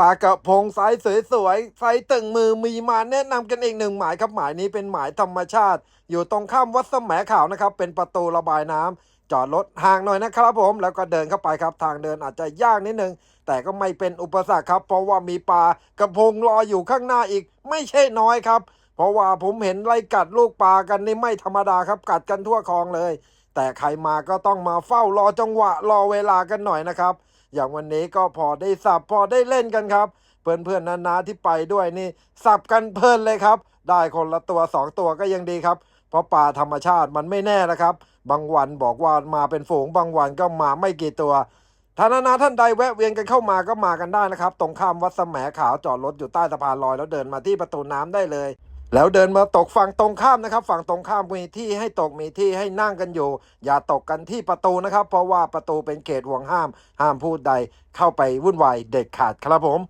ปลากระพงไซส์สวยๆไซส์ตึงมือมีมาแนะนำกันเองหนึ่งหมายครับหมายนี้เป็นหมายธรรมชาติ อยู่ตรงข้ามวัดสมขาวนะครับ เป็นประตูระบายน้ำจอดรถห่างหน่อยนะครับผมแล้วก็เดินเข้าไปครับ ทางเดินอาจจะยากนิดนึง แต่ก็ไม่เป็นอุปสรรคครับ เพราะว่ามีปลากระพงรออยู่ข้างหน้าอีก ไม่ใช่น้อยครับ เพราะว่าผมเห็นไล่กัดลูกปลากันนี่ไม่ธรรมดาครับกัดกันทั่วคลองเลย แต่ใครมาก็ต้องมาเฝ้ารอจังหวะรอเวลากันหน่อยนะครับ อย่างวันนี้ก็พอได้สับพอได้เล่นกันครับ เพื่อนๆนานาที่ไปด้วยนี่สับกันเพลินเลยครับ ได้คนละตัวสองตัวก็ยังดีครับ เพราะปลาธรรมชาติมันไม่แน่นะครับ บางวันบอกว่ามาเป็นฝูงบางวันก็มาไม่กี่ตัวถ้านานาท่านใดแวะเวียนกันเข้ามาก็มากันได้นะครับ ตรงข้ามวัดสมขาวจอดรถอยู่ใต้สะพานลอยแล้วเดินมาที่ประตูน้ำได้เลย แล้วเดินมาตกฝั่งตรงข้ามนะครับ ฝั่งตรงข้ามมีที่ให้ตกมีที่ให้นั่งกันอยู่ อย่าตกกันที่ประตูนะครับ เพราะว่าประตูเป็นเขตห่วงห้าม ห้ามพูดใดเข้าไปวุ่นวายเด็ดขาดครับผม